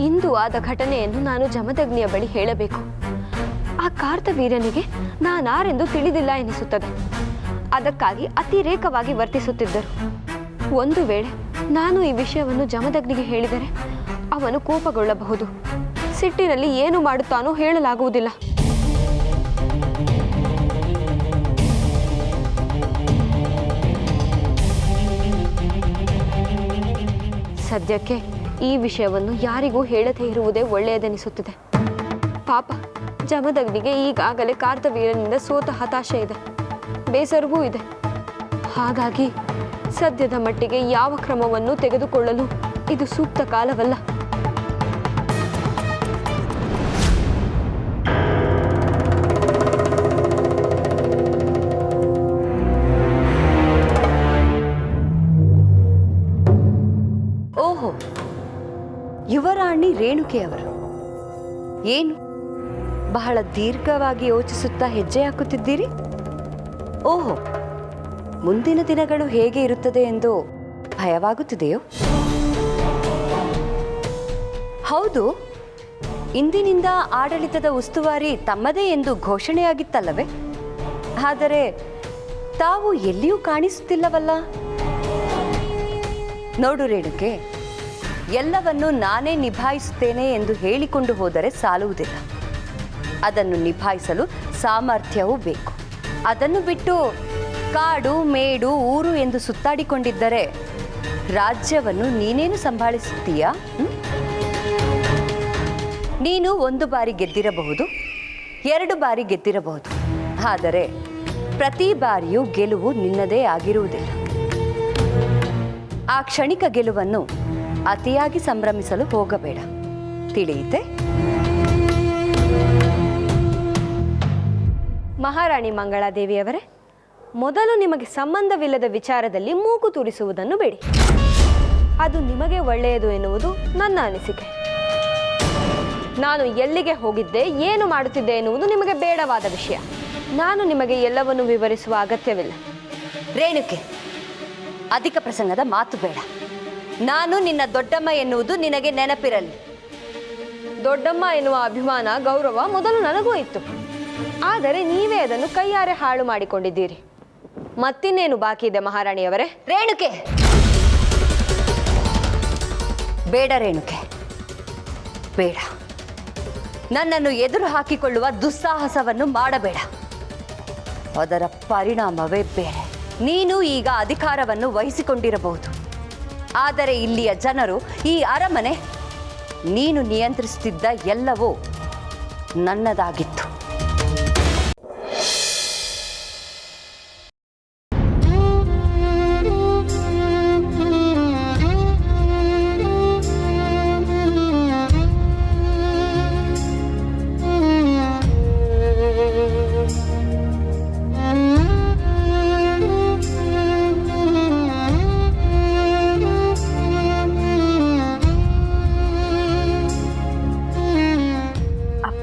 ಇಂದು ಆದ ಘಟನೆಯನ್ನು ನಾನು ಜಮದಗ್ನಿಯ ಬಳಿ ಹೇಳಬೇಕು. ಆ ಕಾರ್ತವೀರನಿಗೆ ನಾನಾರೆಂದು ತಿಳಿದಿಲ್ಲ ಎನಿಸುತ್ತದೆ. ಅದಕ್ಕಾಗಿ ಅತಿರೇಕವಾಗಿ ವರ್ತಿಸುತ್ತಿದ್ದರು. ಒಂದು ವೇಳೆ ನಾನು ಈ ವಿಷಯವನ್ನು ಜಮದಗ್ನಿಗೆ ಹೇಳಿದರೆ ಅವನು ಕೋಪಗೊಳ್ಳಬಹುದು. ಸಿಟ್ಟಿನಲ್ಲಿ ಏನು ಮಾಡುತ್ತಾನೋ ಹೇಳಲಾಗುವುದಿಲ್ಲ. ಸದ್ಯಕ್ಕೆ ಈ ವಿಷಯವನ್ನು ಯಾರಿಗೂ ಹೇಳದೇ ಇರುವುದೇ ಒಳ್ಳೆಯದೆನಿಸುತ್ತದೆ. ಪಾಪ, ಜಮದಗ್ನಿಗೆ ಈಗಾಗಲೇ ಕಾರ್ತವೀರನಿಂದ ಸೋತ ಹತಾಶೆ ಇದೆ. ಬೇಸರವೂ ಇದೆ. ಹಾಗಾಗಿ ಸದ್ಯದ ಮಟ್ಟಿಗೆ ಯಾವ ಕ್ರಮವನ್ನು ತೆಗೆದುಕೊಳ್ಳಲು ಇದು ಸೂಕ್ತ ಕಾಲವಲ್ಲ. ಅವರು. ಏನು? ಬಹಳ ದೀರ್ಘವಾಗಿ ಯೋಚಿಸುತ್ತಾ ಹೆಜ್ಜೆ ಹಾಕುತ್ತಿದ್ದೀರಿ? ಓಹೋ, ಮುಂದಿನ ದಿನಗಳು ಹೇಗೆ ಇರುತ್ತದೆ ಎಂದು ಭಯವಾಗುತ್ತಿದೆಯೋ? ಹೌದು, ಇಂದಿನಿಂದ ಆಡಳಿತದ ಉಸ್ತುವಾರಿ ತಮ್ಮದೇ ಎಂದು ಘೋಷಣೆಯಾಗಿತ್ತಲ್ಲವೇ? ಆದರೆ, ತಾವು ಎಲ್ಲಿಯೂ ಕಾಣಿಸುತ್ತಿಲ್ಲವಲ್ಲ? ನೋಡು ರೇಣುಕೆ ಎಲ್ಲವನ್ನು ನಾನೇ ನಿಭಾಯಿಸುತ್ತೇನೆ ಎಂದು ಹೇಳಿಕೊಂಡು ಹೋದರೆ ಸಾಲುವುದಿಲ್ಲ. ಅದನ್ನು ನಿಭಾಯಿಸಲು ಸಾಮರ್ಥ್ಯವೂ ಬೇಕು. ಅದನ್ನು ಬಿಟ್ಟು ಕಾಡು, ಮೇಡು, ಊರು ಎಂದು ಸುತ್ತಾಡಿಕೊಂಡಿದ್ದರೆ ರಾಜ್ಯವನ್ನು ನೀನೇನು ಸಂಭಾಳಿಸುತ್ತೀಯ? ನೀನು ಒಂದು ಬಾರಿ ಗೆದ್ದಿರಬಹುದು, ಎರಡು ಬಾರಿ ಗೆದ್ದಿರಬಹುದು. ಆದರೆ ಪ್ರತಿ ಬಾರಿಯೂ ಗೆಲುವು ನಿನ್ನದೇ ಆಗಿರುವುದಿಲ್ಲ. ಆ ಕ್ಷಣಿಕ ಗೆಲುವನ್ನು ಅತಿಯಾಗಿ ಸಂಭ್ರಮಿಸಲು ಹೋಗಬೇಡ. ತಿಳಿಯಿತೆ? ಮಹಾರಾಣಿ ಮಂಗಳಾದೇವಿಯವರೇ, ಮೊದಲು ನಿಮಗೆ ಸಂಬಂಧವಿಲ್ಲದ ವಿಚಾರದಲ್ಲಿ ಮೂಗು ತೂರಿಸುವುದನ್ನು ಬೇಡಿ. ಅದು ನಿಮಗೆ ಒಳ್ಳೆಯದು ಎನ್ನುವುದು ನನ್ನ ಅನಿಸಿಕೆ. ನಾನು ಎಲ್ಲಿಗೆ ಹೋಗಿದ್ದೆ, ಏನು ಮಾಡುತ್ತಿದ್ದೆ ಎನ್ನುವುದು ನಿಮಗೆ ಬೇಡವಾದ ವಿಷಯ. ನಾನು ನಿಮಗೆ ಎಲ್ಲವನ್ನು ವಿವರಿಸುವ ಅಗತ್ಯವಿಲ್ಲ. ರೇಣುಕೆ, ಅಧಿಕ ಪ್ರಸಂಗದ ಮಾತು ಬೇಡ. ನಾನು ನಿನ್ನ ದೊಡ್ಡಮ್ಮ ಎನ್ನುವುದು ನಿನಗೆ ನೆನಪಿರಲಿ. ದೊಡ್ಡಮ್ಮ ಎನ್ನುವ ಅಭಿಮಾನ ಗೌರವ ಮೊದಲು ನನಗೂ ಇತ್ತು ಆದರೆ ನೀವೇ ಅದನ್ನು ಕೈಯಾರೆ ಹಾಳು ಮಾಡಿಕೊಂಡಿದ್ದೀರಿ. ಮತ್ತಿನ್ನೇನು ಬಾಕಿ ಇದೆ ಮಹಾರಾಣಿಯವರೇ? ರೇಣುಕೆ! ಬೇಡ ರೇಣುಕೆ. ಬೇಡ. ನನ್ನನ್ನು ಎದುರು ಹಾಕಿಕೊಳ್ಳುವ ದುಸ್ಸಾಹಸವನ್ನು ಮಾಡಬೇಡ. ಅದರ ಪರಿಣಾಮವೇ ಬೇರೆ. ನೀನು ಈಗ ಅಧಿಕಾರವನ್ನು ವಹಿಸಿಕೊಂಡಿರಬಹುದು. ಆದರೆ ಇಲ್ಲಿಯ ಜನರು ಈ ಅರಮನೆ ನೀನು ನಿಯಂತ್ರಿಸುತ್ತಿದ್ದ ಎಲ್ಲವೂ ನನ್ನದಾಗಿತ್ತು.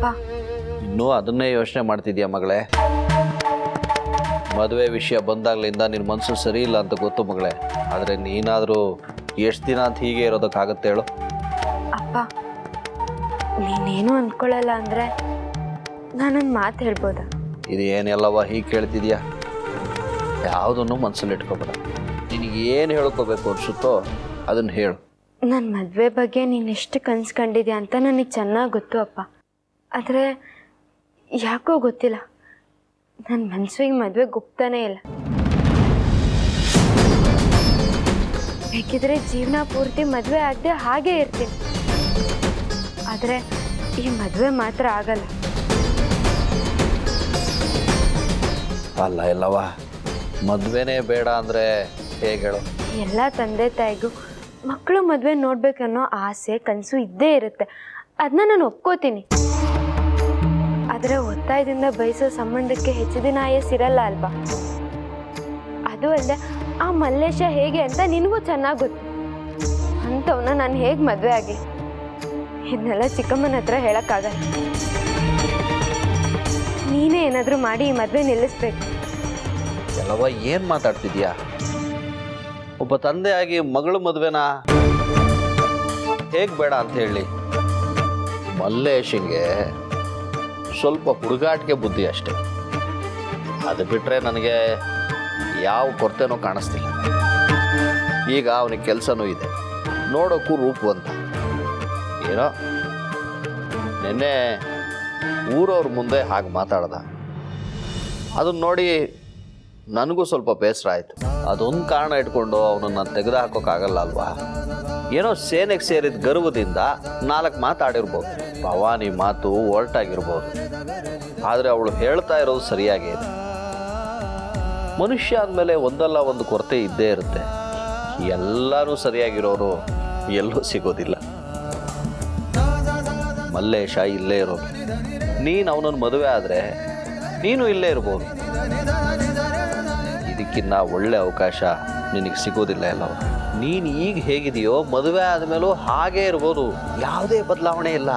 ಅಪ್ಪ. ಇನ್ನೂ ಅದನ್ನೇ ಯೋಚನೆ ಮಾಡ್ತಿದ್ಯಾ ಮಗಳೇ? ಮದುವೆ ವಿಷಯ ಬಂದಾಗ್ಲಿಂದ ನಿನ್ನ ಮನ್ಸು ಸರಿ ಇಲ್ಲ ಅಂತ ಗೊತ್ತು ಮಗಳೇ. ಆದರೆ ನೀನಾದರೂ ಎಷ್ಟು ದಿನ ಅಂತ ಹೀಗೆ ಇರೋದಕ್ಕಾಗತ್ತೆ ಹೇಳು. ಅಪ್ಪ ನೀನೇನು ಅನ್ಕೊಳ್ಳಲ್ಲ ಅಂದ್ರೆ ನಾನೊಂದು ಮಾತು ಹೇಳ್ಬೋದಾ? ಇದು ಏನೆಲ್ಲವ ಹೀಗೆ ಕೇಳ್ತಿದ್ಯಾ? ಯಾವುದನ್ನು ಮನಸ್ಸಲ್ಲಿ ಇಟ್ಕೋಬೇಡ. ನಿನಗೆ ಏನು ಹೇಳ್ಕೋಬೇಕು ಅನ್ಸುತ್ತೋ ಅದನ್ನು ಹೇಳು. ನನ್ನ ಮದುವೆ ಬಗ್ಗೆ ನೀನು ಎಷ್ಟು ಕನ್ಸ್ಕೊಂಡಿದ್ಯಾ ಅಂತ ನನಗೆ ಚೆನ್ನಾಗಿ ಗೊತ್ತು ಅಪ್ಪ. ಆದರೆ ಯಾಕೋ ಗೊತ್ತಿಲ್ಲ. ನನ್ನ ಮನಸ್ಸಿಗೆ ಮದುವೆ ಗುಪ್ತಾನೇ ಇಲ್ಲ. ಬೇಕಿದ್ರೆ ಜೀವನ ಪೂರ್ತಿ ಮದುವೆ ಆಗದೆ ಹಾಗೇ ಇರ್ತೀನಿ. ಆದರೆ ಈ ಮದುವೆ ಮಾತ್ರ ಆಗಲ್ಲ. ಅಲ್ಲ ಇಲ್ಲವ ಮದುವೆನೇ ಬೇಡ ಅಂದರೆ ಹೇಗಳು ಹೇಳು? ಎಲ್ಲ ತಂದೆ ತಾಯಿಗೂ ಮಕ್ಕಳು ಮದುವೆ ನೋಡ್ಬೇಕನ್ನೋ ಆಸೆ ಕನಸು ಇದ್ದೇ ಇರುತ್ತೆ. ಅದನ್ನ ನಾನು ಒಪ್ಕೋತೀನಿ. ಆದರೆ ಒತ್ತಾಯದಿಂದ ಬಯಸೋ ಸಂಬಂಧಕ್ಕೆ ಹೆಚ್ಚು ದಿನ ಆಯಸ್ಸಿರಲ್ಲ ಅಲ್ವಾ? ಅದು ಅಲ್ಲದೆ ಆ ಮಲ್ಲೇಶ ಹೇಗೆ ಅಂತ ನಿನಗೂ ಚೆನ್ನಾಗಿ ಗೊತ್ತು. ಅಂಥವನ್ನ ನಾನು ಹೇಗೆ ಮದುವೆ ಆಗಿ? ಇದನ್ನೆಲ್ಲ ಚಿಕ್ಕಮ್ಮನ ಹತ್ರ ಹೇಳೋಕ್ಕಾಗಲ್ಲ. ನೀನೇ ಏನಾದರೂ ಮಾಡಿ ಈ ಮದುವೆ ನಿಲ್ಲಿಸ್ಬೇಕು. ಎಲ್ಲವ ಏನು ಮಾತಾಡ್ತಿದ್ಯಾ? ಒಬ್ಬ ತಂದೆಯಾಗಿ ಮಗಳು ಮದುವೆನ? ಹೇಗೆ ಬೇಡ ಅಂತ ಹೇಳಿ. ಮಲ್ಲೇಶಿಗೆ ಸ್ವಲ್ಪ ಹುಡುಗಾಟಿಗೆ ಬುದ್ಧಿ ಅಷ್ಟೆ. ಅದು ಬಿಟ್ಟರೆ ನನಗೆ ಯಾವ ಕೊರತೆನೂ ಕಾಣಿಸ್ತಿಲ್ಲ. ಈಗ ಅವನಿಗೆ ಕೆಲಸನೂ ಇದೆ. ನೋಡೋಕ್ಕೂ ರೂಪವಂತ ಏನೋ? ನಿನ್ನೆ ಊರವ್ರ ಮುಂದೆ ಹಾಗೆ ಮಾತಾಡ್ದ. ಅದನ್ನ ನೋಡಿ ನನಗೂ ಸ್ವಲ್ಪ ಬೇಸರ ಆಯಿತು. ಅದೊಂದು ಕಾರಣ ಇಟ್ಕೊಂಡು ಅವನನ್ನು ತೆಗೆದು ಹಾಕೋಕ್ಕಾಗಲ್ಲ ಅಲ್ವಾ? ಏನೋ ಸೇನೆಗೆ ಸೇರಿದ ಗರ್ವದಿಂದ ನಾಲ್ಕು ಮಾತಾಡಿರ್ಬೋದು. ಭವಾನಿ ಮಾತು ಒರ್ಟಾಗಿರ್ಬೋದು. ಆದರೆ ಅವಳು ಹೇಳ್ತಾ ಇರೋದು ಸರಿಯಾಗೇ ಮನುಷ್ಯ ಅಂದಮೇಲೆ ಒಂದಲ್ಲ ಒಂದು ಕೊರತೆ ಇದ್ದೇ ಇರುತ್ತೆ. ಎಲ್ಲರೂ ಸರಿಯಾಗಿರೋರು ಎಲ್ಲೂ ಸಿಗೋದಿಲ್ಲ. ಮಲ್ಲೇಶ ಇಲ್ಲೇ ಇರೋದು. ನೀನು ಅವನನ್ನು ಮದುವೆ ಆದರೆ ನೀನು ಇಲ್ಲೇ ಇರ್ಬೋದು. ಇದಕ್ಕಿನ್ನ ಒಳ್ಳೆ ಅವಕಾಶ ನಿನಗೆ ಸಿಗೋದಿಲ್ಲ ಎಲ್ಲವ ನೀನು ಈಗ ಹೇಗಿದೆಯೋ ಮದುವೆ ಆದಮೇಲೂ ಹಾಗೇ ಇರ್ಬೋದು. ಯಾವುದೇ ಬದಲಾವಣೆ ಇಲ್ಲ.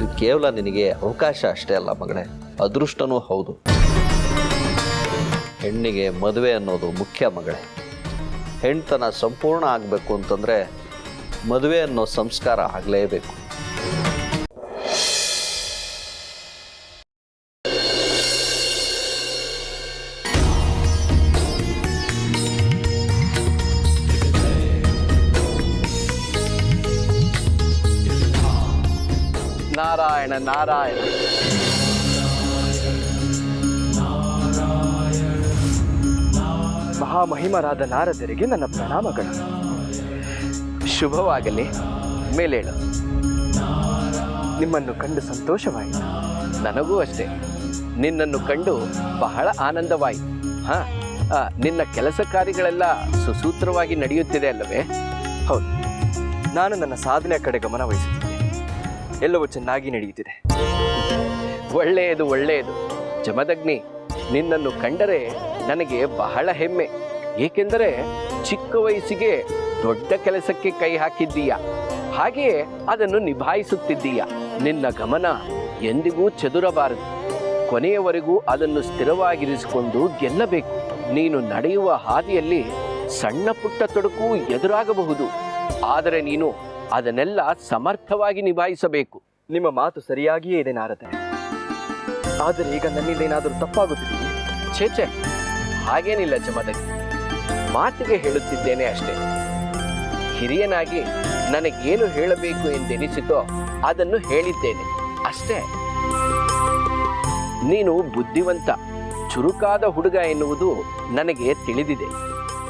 ಇದು ಕೇವಲ ನಿನಗೆ ಅವಕಾಶ ಅಷ್ಟೇ ಅಲ್ಲ ಮಗಳೇ ಅದೃಷ್ಟನೂ ಹೌದು. ಹೆಣ್ಣಿಗೆ ಮದುವೆ ಅನ್ನೋದು ಮುಖ್ಯ ಮಗಳೇ ಹೆಣ್ತನ ಸಂಪೂರ್ಣ ಆಗಬೇಕು ಅಂತಂದರೆ ಮದುವೆ ಅನ್ನೋ ಸಂಸ್ಕಾರ ಆಗಲೇಬೇಕು. ನಾರಾಯಣ ನಾರಾಯಣ. ಮಹಾಮಹಿಮರಾದ ನಾರದರಿಗೆ ನನ್ನ ಪ್ರಣಾಮಗಳು. ಶುಭವಾಗಲಿ. ಮೇಲೇಳು. ನಿಮ್ಮನ್ನು ಕಂಡು ಸಂತೋಷವಾಯಿತು. ನನಗೂ ಅಷ್ಟೇ. ನಿನ್ನನ್ನು ಕಂಡು ಬಹಳ ಆನಂದವಾಯಿತು. ಹಾ ನಿನ್ನ ಕೆಲಸ ಕಾರ್ಯಗಳೆಲ್ಲ ಸುಸೂತ್ರವಾಗಿ ನಡೆಯುತ್ತಿದೆ ಅಲ್ಲವೇ? ಹೌದು. ನಾನು ನನ್ನ ಸಾಧನೆಯ ಕಡೆ ಗಮನ ವಹಿಸುತ್ತಿದ್ದೆ ಎಲ್ಲವೂ ಚೆನ್ನಾಗಿ ನಡೆಯುತ್ತಿದೆ. ಒಳ್ಳೆಯದು ಒಳ್ಳೆಯದು. ಜಮದಗ್ನಿ, ನಿನ್ನನ್ನು ಕಂಡರೆ ನನಗೆ ಬಹಳ ಹೆಮ್ಮೆ. ಏಕೆಂದರೆ ಚಿಕ್ಕ ವಯಸ್ಸಿಗೆ ದೊಡ್ಡ ಕೆಲಸಕ್ಕೆ ಕೈ ಹಾಕಿದ್ದೀಯ? ಹಾಗೆಯೇ ಅದನ್ನು ನಿಭಾಯಿಸುತ್ತಿದ್ದೀಯ? ನಿನ್ನ ಗಮನ ಎಂದಿಗೂ ಚದುರಬಾರದು. ಕೊನೆಯವರೆಗೂ ಅದನ್ನು ಸ್ಥಿರವಾಗಿರಿಸಿಕೊಂಡು ಗೆಲ್ಲಬೇಕು. ನೀನು ನಡೆಯುವ ಹಾದಿಯಲ್ಲಿ ಸಣ್ಣ ಪುಟ್ಟ ತೊಡಕು ಎದುರಾಗಬಹುದು. ಆದರೆ ನೀನು ಅದನ್ನೆಲ್ಲ ಸಮರ್ಥವಾಗಿ ನಿಭಾಯಿಸಬೇಕು. ನಿಮ್ಮ ಮಾತು ಸರಿಯಾಗಿಯೇ ಇದೆ ನಾರದ. ಆದರೆ ಈಗ ನನ್ನಿಂದ ಏನಾದರೂ ತಪ್ಪಾಗುತ್ತಿದೆಯೇ ಛೇ ಛೇ ಹಾಗೇನಿಲ್ಲ ಜಮದಕ್ ಮಾತಿಗೆ ಹೇಳುತ್ತಿದ್ದೇನೆ ಅಷ್ಟೇ. ಹಿರಿಯನಾಗಿ ನನಗೇನು ಹೇಳಬೇಕು ಎಂದೆನಿಸಿತೋ ಅದನ್ನು ಹೇಳಿದ್ದೇನೆ. ಅಷ್ಟೇ. ನೀನು ಬುದ್ಧಿವಂತ ಚುರುಕಾದ ಹುಡುಗ ಎನ್ನುವುದು ನನಗೆ ತಿಳಿದಿದೆ.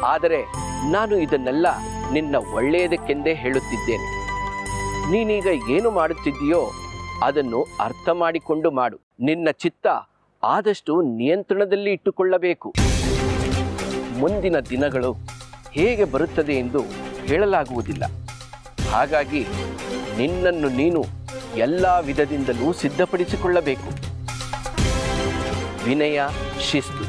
ಆದರೆ ನಾನು ಇದನ್ನೆಲ್ಲ ನಿನ್ನ ಒಳ್ಳೆಯದಕ್ಕೆಂದೇ ಹೇಳುತ್ತಿದ್ದೇನೆ. ನೀನೀಗ ಏನು ಮಾಡುತ್ತಿದ್ದೀಯೋ ಅದನ್ನು ಅರ್ಥ ಮಾಡಿಕೊಂಡು ಮಾಡು. ನಿನ್ನ ಚಿತ್ತ ಆದಷ್ಟು ನಿಯಂತ್ರಣದಲ್ಲಿ ಇಟ್ಟುಕೊಳ್ಳಬೇಕು. ಮುಂದಿನ ದಿನಗಳು ಹೇಗೆ ಬರುತ್ತದೆ ಎಂದು ಹೇಳಲಾಗುವುದಿಲ್ಲ. ಹಾಗಾಗಿ ನಿನ್ನನ್ನು ನೀನು ಎಲ್ಲ ವಿಧದಿಂದಲೂ ಸಿದ್ಧಪಡಿಸಿಕೊಳ್ಳಬೇಕು. ವಿನಯ, ಶಿಸ್ತು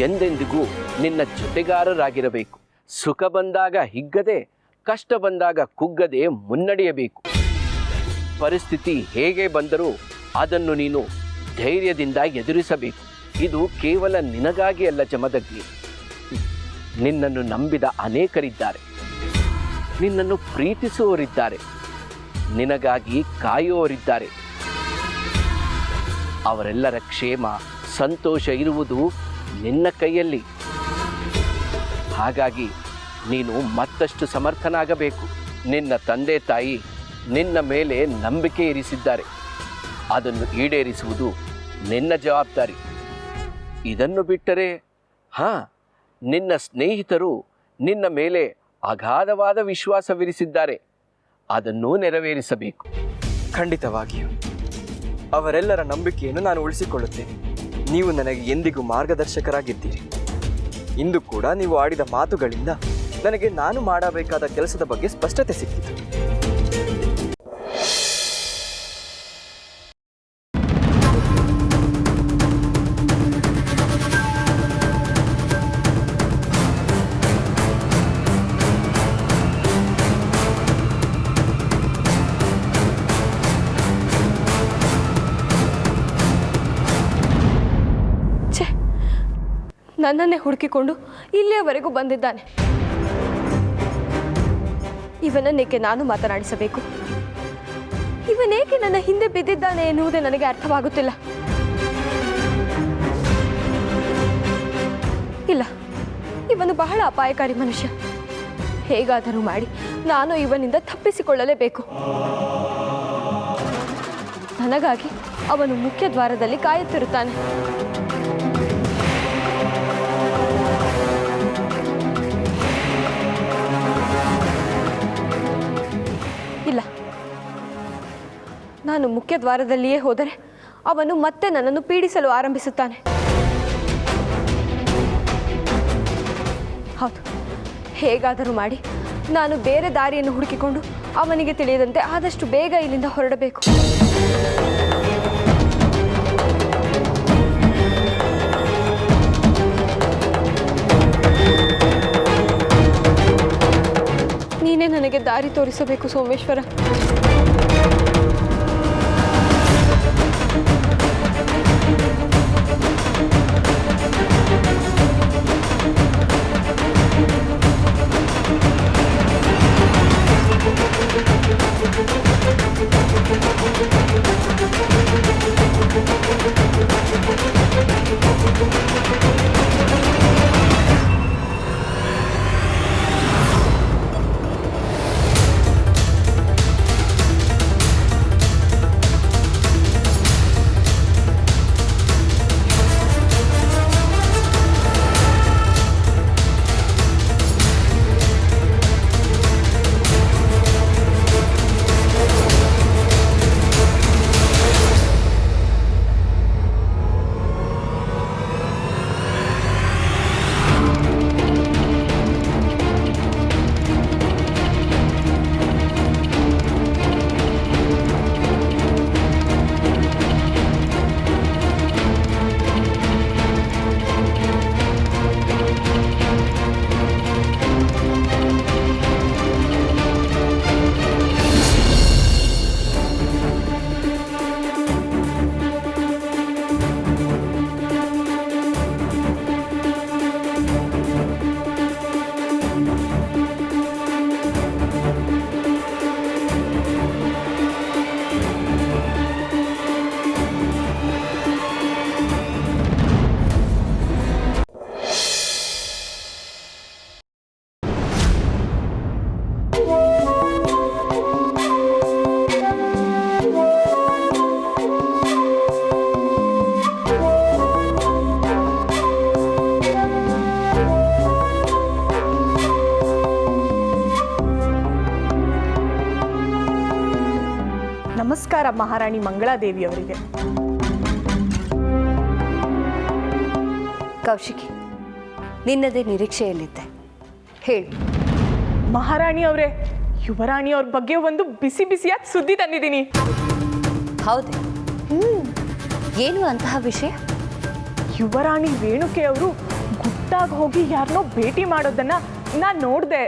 ಎಂದೆಂದಿಗೂ ನಿನ್ನ ಜೊತೆಗಾರರಾಗಿರಬೇಕು. ಸುಖ ಬಂದಾಗ ಹಿಗ್ಗದೆ, ಕಷ್ಟ ಬಂದಾಗ ಕುಗ್ಗದೆ ಮುನ್ನಡೆಯಬೇಕು. ಪರಿಸ್ಥಿತಿ ಹೇಗೆ ಬಂದರೂ ಅದನ್ನು ನೀನು ಧೈರ್ಯದಿಂದ ಎದುರಿಸಬೇಕು. ಇದು ಕೇವಲ ನಿನಗಾಗಿ ಅಲ್ಲ ಜಮದಗ್ಗಿ ನಿನ್ನನ್ನು ನಂಬಿದ ಅನೇಕರಿದ್ದಾರೆ. ನಿನ್ನನ್ನು ಪ್ರೀತಿಸುವವರಿದ್ದಾರೆ. ನಿನಗಾಗಿ ಕಾಯುವವರಿದ್ದಾರೆ. ಅವರೆಲ್ಲರ ಕ್ಷೇಮ, ಸಂತೋಷ ಇರುವುದು ನಿನ್ನ ಕೈಯಲ್ಲಿ. ಹಾಗಾಗಿ ನೀನು ಮತ್ತಷ್ಟು ಸಮರ್ಥನಾಗಬೇಕು. ನಿನ್ನ ತಂದೆ ತಾಯಿ ನಿನ್ನ ಮೇಲೆ ನಂಬಿಕೆ ಇರಿಸಿದ್ದಾರೆ. ಅದನ್ನು ಈಡೇರಿಸುವುದು ನಿನ್ನ ಜವಾಬ್ದಾರಿ. ಇದನ್ನು ಬಿಟ್ಟರೆ, ಹಾ, ನಿನ್ನ ಸ್ನೇಹಿತರು ನಿನ್ನ ಮೇಲೆ ಅಗಾಧವಾದ ವಿಶ್ವಾಸವಿರಿಸಿದ್ದಾರೆ. ಅದನ್ನು ನೆರವೇರಿಸಬೇಕು. ಖಂಡಿತವಾಗಿಯೂ. ಅವರೆಲ್ಲರ ನಂಬಿಕೆಯನ್ನು ನಾನು ಉಳಿಸಿಕೊಳ್ಳುತ್ತೇನೆ. ನೀವು ನನಗೆ ಎಂದಿಗೂ ಮಾರ್ಗದರ್ಶಕರಾಗಿದ್ದೀರಿ. ಇಂದು ಕೂಡ ನೀವು ಆಡಿದ ಮಾತುಗಳಿಂದ ನನಗೆ ನಾನು ಮಾಡಬೇಕಾದ ಕೆಲಸದ ಬಗ್ಗೆ ಸ್ಪಷ್ಟತೆ ಸಿಕ್ಕಿತು. ನನ್ನನ್ನೇ ಹುಡುಕಿಕೊಂಡು ಇಲ್ಲಿಯವರೆಗೂ ಬಂದಿದ್ದಾನೆ. ಇವನನ್ನೇಕೆ ನಾನು ಮಾತನಾಡಿಸಬೇಕು? ಇವನೇಕೆ ನನ್ನ ಹಿಂದೆ ಬಿದ್ದಿದ್ದಾನೆ ಎನ್ನುವುದೇ ನನಗೆ ಅರ್ಥವಾಗುತ್ತಿಲ್ಲ. ಇಲ್ಲ, ಇವನು ಬಹಳ ಅಪಾಯಕಾರಿ ಮನುಷ್ಯ. ಹೇಗಾದರೂ ಮಾಡಿ ನಾನು ಇವನಿಂದ ತಪ್ಪಿಸಿಕೊಳ್ಳಲೇಬೇಕು. ನನಗಾಗಿ ಅವನು ಮುಖ್ಯ ದ್ವಾರದಲ್ಲಿ ಕಾಯುತ್ತಿರುತ್ತಾನೆ. ನಾನು ಮುಖ್ಯ ದ್ವಾರದಲ್ಲಿಯೇ ಹೋದರೆ ಅವನು ಮತ್ತೆ ನನ್ನನ್ನು ಪೀಡಿಸಲು ಆರಂಭಿಸುತ್ತಾನೆ. ಹೌದು, ಹೇಗಾದರೂ ಮಾಡಿ ನಾನು ಬೇರೆ ದಾರಿಯನ್ನು ಹುಡುಕಿಕೊಂಡು ಅವನಿಗೆ ತಿಳಿಯದಂತೆ ಆದಷ್ಟು ಬೇಗ ಇಲ್ಲಿಂದ ಹೊರಡಬೇಕು. ನೀನೇ ನನಗೆ ದಾರಿ ತೋರಿಸಬೇಕು ಸೋಮೇಶ್ವರ. ಮಂಗಳಾದೇವಿ ಅವರಿಗೆ ಕೌಶಿಕಿ ನಿನ್ನದೇ ನಿರೀಕ್ಷೆಯಲ್ಲಿದ್ದೆ. ಹೇಳಿ. ಮಹಾರಾಣಿ ಅವರೇ ಯುವರಾಣಿ ಅವ್ರ ಬಗ್ಗೆ ಒಂದು ಬಿಸಿ ಬಿಸಿಯಾದ ಸುದ್ದಿ ತಂದಿದ್ದೀನಿ. ಹೌದೇ? ಏನು ಅಂತಹ ವಿಷಯ? ಯುವರಾಣಿ ರೇಣುಕೆ ಅವರು ಗುಟ್ಟಾಗಿ ಹೋಗಿ ಯಾರನ್ನೋ ಭೇಟಿ ಮಾಡೋದನ್ನ ನಾನು ನೋಡಿದೆ.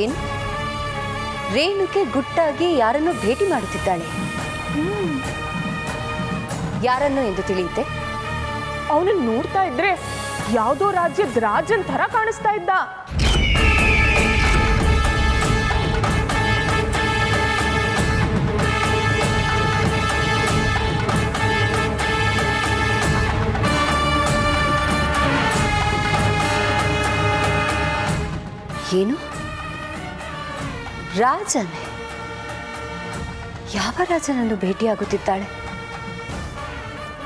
ಏನು? ರೇಣುಕೆ ಗುಟ್ಟಾಗಿ ಯಾರನ್ನು ಭೇಟಿ ಮಾಡುತ್ತಿದ್ದಾಳೆ. ಯಾರನ್ನು ಎಂದು ತಿಳಿಯುತ್ತೆ? ಅವನು ನೋಡ್ತಾ ಇದ್ರೆ ಯಾವುದೋ ರಾಜ್ಯದ ರಾಜನ್ ತರ ಕಾಣಿಸ್ತಾ ಇದ್ದ. ಏನು? ರಾಜನೇ? ಯಾವ ರಾಜನನ್ನು ಭೇಟಿಯಾಗುತ್ತಿದ್ದಾಳೆ?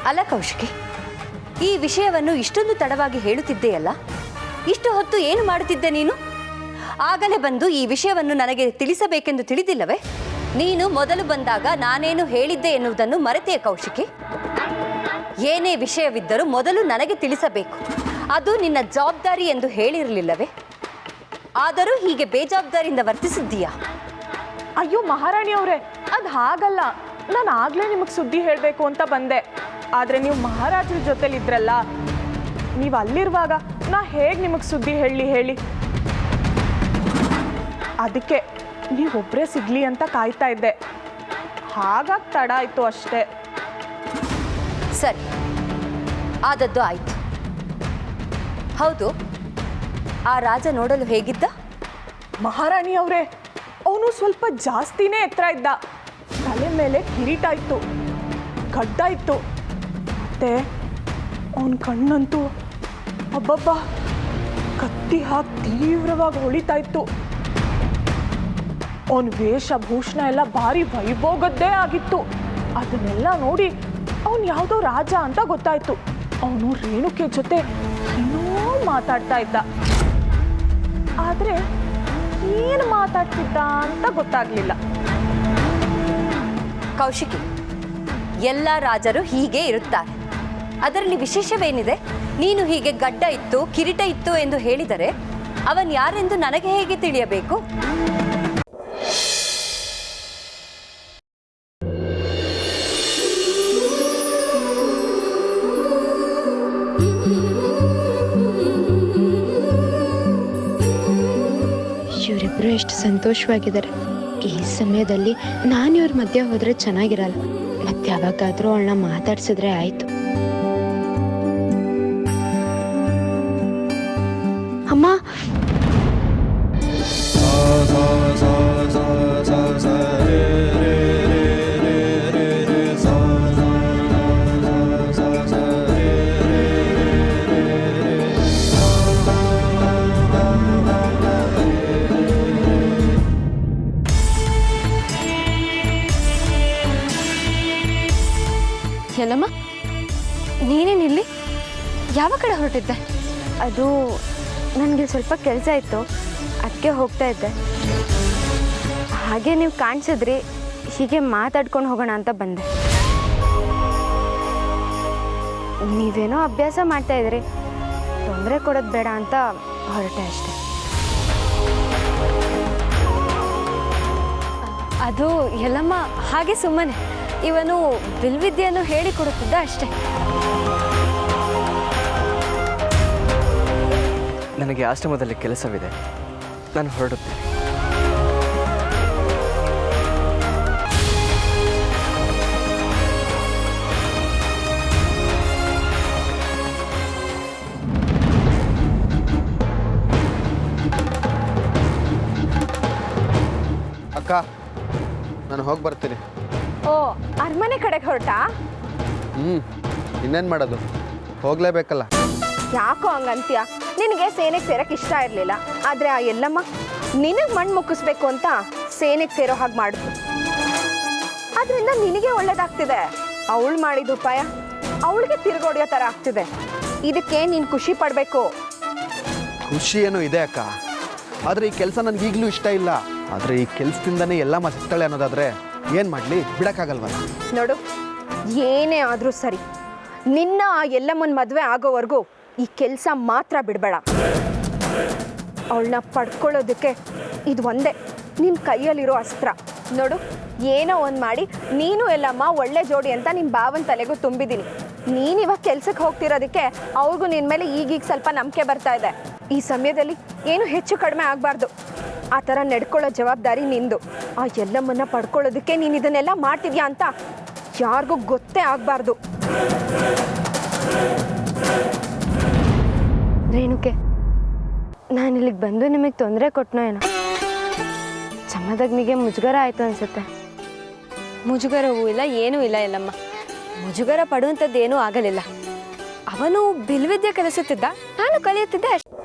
ಅಲ್ಲ ಕೌಶಿಕಿ, ಈ ವಿಷಯವನ್ನು ಇಷ್ಟೊಂದು ತಡವಾಗಿ ಹೇಳುತ್ತಿದ್ದೆಯಲ್ಲ? ಇಷ್ಟು ಹೊತ್ತು ಏನು ಮಾಡುತ್ತಿದ್ದೆ ನೀನು? ಆಗಲೇ ಬಂದು ಈ ವಿಷಯವನ್ನು ನನಗೆ ತಿಳಿಸಬೇಕೆಂದು ತಿಳಿದಿಲ್ಲವೇ? ನೀನು ಮೊದಲು ಬಂದಾಗ ನಾನೇನು ಹೇಳಿದ್ದೆ ಎನ್ನುವುದನ್ನು ಮರೆತೆಯ ಕೌಶಿಕಿ? ಏನೇ ವಿಷಯವಿದ್ದರೂ ಮೊದಲು ನನಗೆ ತಿಳಿಸಬೇಕು. ಅದು ನಿನ್ನ ಜವಾಬ್ದಾರಿ ಎಂದು ಹೇಳಿರಲಿಲ್ಲವೇ? ಆದರೂ ಹೀಗೆ ಬೇಜವಾಬ್ದಾರಿಯಿಂದ ವರ್ತಿಸಿದ್ದೀಯಾ? ಅಯ್ಯೋ ಮಹಾರಾಣಿ ಅವರೇ ಅದು ಹಾಗಲ್ಲ. ನಾನು ಆಗ್ಲೇ ನಿಮಗೆ ಸುದ್ದಿ ಹೇಳಬೇಕು ಅಂತ ಬಂದೆ. ಆದರೆ ನೀವು ಮಹಾರಾಜರ ಜೊತೆಲಿದ್ರಲ್ಲ ನೀವು ಅಲ್ಲಿರುವಾಗ ನಾ ಹೇಗೆ ನಿಮಗೆ ಸುದ್ದಿ ಹೇಳಿ ಹೇಳಿ. ಅದಕ್ಕೆ ನೀವೊಬ್ಬರೇ ಸಿಗ್ಲಿ ಅಂತ ಕಾಯ್ತಾ ಇದ್ದೆ. ಹಾಗಾಗಿ ತಡ ಆಯಿತು ಅಷ್ಟೇ. ಸರಿ. ಆದದ್ದು ಆಯಿತು. ಹೌದು ಆ ರಾಜ ನೋಡಲು ಹೇಗಿದ್ದ? ಮಹಾರಾಣಿ ಅವರೇ, ಅವನು ಸ್ವಲ್ಪ ಜಾಸ್ತಿನೇ ಎತ್ತರ ಇದ್ದ. ತಲೆ ಮೇಲೆ ಕಿರೀಟ ಇತ್ತು, ಗಡ್ಡ ಇತ್ತು. ಮತ್ತೆ ಅವನ ಕಣ್ಣಂತೂ ಅಬ್ಬಬ್ಬ, ಕತ್ತಿ ಹಾಕಿ ತೀವ್ರವಾಗಿ ಹೊಳಿತಾ ಇತ್ತು. ಅವನ ವೇಷಭೂಷಣ ಎಲ್ಲ ಭಾರಿ ವೈಭೋಗದ್ದೇ ಆಗಿತ್ತು. ಅದನ್ನೆಲ್ಲ ನೋಡಿ ಅವನು ಯಾವುದೋ ರಾಜ ಅಂತ ಗೊತ್ತಾಯ್ತು. ಅವನು ರೇಣುಕೆ ಜೊತೆ ಇನ್ನೂ ಮಾತಾಡ್ತಾ ಇದ್ದ. ಆದ್ರೆ ಏನು ಮಾತಾಡ್ತಿದ್ದ ಅಂತ ಗೊತ್ತಾಗಲಿಲ್ಲ. ಕೌಶಿಕಿ, ಎಲ್ಲ ರಾಜರು ಹೀಗೆ ಇರುತ್ತಾರೆ. ಅದರಲ್ಲಿ ವಿಶೇಷವೇನಿದೆ? ನೀನು ಹೀಗೆ ಗಡ್ಡ ಇತ್ತು, ಕಿರೀಟ ಇತ್ತು ಎಂದು ಹೇಳಿದರೆ ಅವನ್ ಯಾರೆಂದು ನನಗೆ ಹೇಗೆ ತಿಳಿಯಬೇಕು? ಸಂತೋಷವಾಗಿದ್ದಾರೆ. ಈ ಸಮಯದಲ್ಲಿ ನಾನು ಇವ್ರ ಮಧ್ಯೆ ಹೋದ್ರೆ ಚೆನ್ನಾಗಿರಲ್ಲ. ಮತ್ತೆ ಯಾವಾಗಾದ್ರೂ ಅವಳನ್ನ ಮಾತಾಡ್ಸಿದ್ರೆ ಆಯ್ತು. ಎಲ್ಲಮ್ಮ ನೀನೇನಿಲ್ಲಿ ಯಾವ ಕಡೆ ಹೊರಟಿದ್ದೆ? ಅದು ನನಗೆ ಸ್ವಲ್ಪ ಕೆಲಸ ಇತ್ತು. ಅದಕ್ಕೆ ಹೋಗ್ತಾ ಇದ್ದೆ. ಹಾಗೆ ನೀವು ಕಾಣಿಸಿದ್ರಿ. ಹೀಗೆ ಮಾತಾಡ್ಕೊಂಡು ಹೋಗೋಣ ಅಂತ ಬಂದೆ. ನೀವೇನೋ ಅಭ್ಯಾಸ ಮಾಡ್ತಾ ಇದ್ರಿ ತೊಂದರೆ ಕೊಡೋದು ಬೇಡ ಅಂತ ಹೊರಟೆ ಅಷ್ಟೆ. ಅದು ಎಲ್ಲಮ್ಮ ಹಾಗೆ ಸುಮ್ಮನೆ. ಇವನು ಬಿಲ್ವಿದ್ಯೆಯನ್ನು ಹೇಳಿಕೊಡುತ್ತಿದ್ದ ಅಷ್ಟೇ. ನನಗೆ ಆಶ್ರಮದಲ್ಲಿ ಕೆಲಸವಿದೆ. ನಾನು ಹೊರಡುತ್ತೇನೆ. ಅಕ್ಕ ನಾನು ಹೋಗಿ ಬರ್ತೀನಿ. ಓ ಅರಮನೆ ಕಡೆಗೆ ಹೊರಟಾ? ಹ್ಞೂ ಇನ್ನೇನು ಮಾಡೋದು? ಹೋಗಲೇಬೇಕಲ್ಲ. ಯಾಕೋ ಹಂಗಂತೀಯ? ನಿನಗೆ ಸೇನೆಗೆ ಸೇರಕ್ಕೆ ಇಷ್ಟ ಇರಲಿಲ್ಲ. ಆದರೆ ಆ ಎಲ್ಲಮ್ಮ ನಿನಗೆ ಮಣ್ಣು ಮುಕ್ಕಿಸ್ಬೇಕು ಅಂತ ಸೇನೆಗೆ ಸೇರೋ ಹಾಗೆ ಮಾಡಿದ್ರು ಅದರಿಂದ ನಿನಗೆ ಒಳ್ಳೇದಾಗ್ತಿದೆ. ಅವಳು ಮಾಡಿದ ಉಪಾಯ ಅವಳಿಗೆ ತಿರುಗೋಡಿಯೋ ಥರ ಆಗ್ತಿದೆ. ಇದಕ್ಕೆ ನೀನು ಖುಷಿ ಪಡಬೇಕು. ಖುಷಿ ಏನೋ ಇದೆ ಅಕ್ಕ. ಆದರೆ ಈ ಕೆಲಸ ನನಗೆ ಈಗಲೂ ಇಷ್ಟ ಇಲ್ಲ. ಆದರೆ ಈ ಕೆಲಸದಿಂದನೇ ಎಲ್ಲ ಸಿಗ್ತಾಳೆ ಅನ್ನೋದಾದರೆ ಏನು ಮಾಡಲಿ? ಬಿಡೋಕ್ಕಾಗಲ್ವಲ್ಲ ನೋಡು, ಏನೇ ಆದರೂ ಸರಿ. ನಿನ್ನ ಆ ಎಲ್ಲಮ್ಮನ ಮದುವೆ ಆಗೋವರೆಗೂ ಈ ಕೆಲಸ ಮಾತ್ರ ಬಿಡಬೇಡ. ಅವಳನ್ನ ಪಡ್ಕೊಳ್ಳೋದಕ್ಕೆ ಇದು ಒಂದೇ. ನಿನ್ನ ಕೈಯಲ್ಲಿರೋ ಅಸ್ತ್ರ. ನೋಡು, ಏನೋ ಒಂದು ಮಾಡಿ. ನೀನು ಎಲ್ಲಮ್ಮ ಒಳ್ಳೆ ಜೋಡಿ ಅಂತ ನಿಮ್ಮ ಬಾವನ ತಲೆಗೂ ತುಂಬಿದ್ದೀನಿ ನೀನು ಇವಾಗ ಕೆಲ್ಸಕ್ಕೆ ಹೋಗ್ತಿರೋದಕ್ಕೆ ಅವ್ರಿಗೂ ನಿನ್ನ ಮೇಲೆ ಈಗೀಗ ಸ್ವಲ್ಪ ನಂಬಿಕೆ ಬರ್ತಾ ಇದೆ. ಈ ಸಮಯದಲ್ಲಿ ಏನು ಹೆಚ್ಚು ಕಡಿಮೆ ಆಗಬಾರ್ದು. ಆ ಥರ ನಡ್ಕೊಳ್ಳೋ ಜವಾಬ್ದಾರಿ ನಿಂದು. ಆ ಎಲ್ಲಮ್ಮನ್ನ ಪಡ್ಕೊಳ್ಳೋದಕ್ಕೆ ನೀನು ಇದನ್ನೆಲ್ಲ ಮಾಡ್ತಿದ್ಯಾ ಅಂತ ಯಾರಿಗೂ ಗೊತ್ತೇ ಆಗಬಾರ್ದು. ರೇಣುಕೆ ನಾನು ಇಲ್ಲಿಗೆ ಬಂದು ನಿಮಗೆ ತೊಂದರೆ ಕೊಟ್ಟನೋ ಏನೋ? ಚಮ್ಮದಗ್ನಿಗೆ ಮುಜುಗರ ಆಯಿತು ಅನ್ಸುತ್ತೆ. ಮುಜುಗರವೂ ಇಲ್ಲ ಏನೂ ಇಲ್ಲ ಎಲ್ಲಮ್ಮ. ಮುಜುಗರ ಪಡುವಂಥದ್ದು ಏನೂ ಆಗಲಿಲ್ಲ. ಅವನು ಬಿಲ್ವಿದ್ಯೆ ಕಲಿಸುತ್ತಿದ್ದ ನಾನು ಕಲಿಯುತ್ತಿದ್ದೆ ಅಷ್ಟೇ.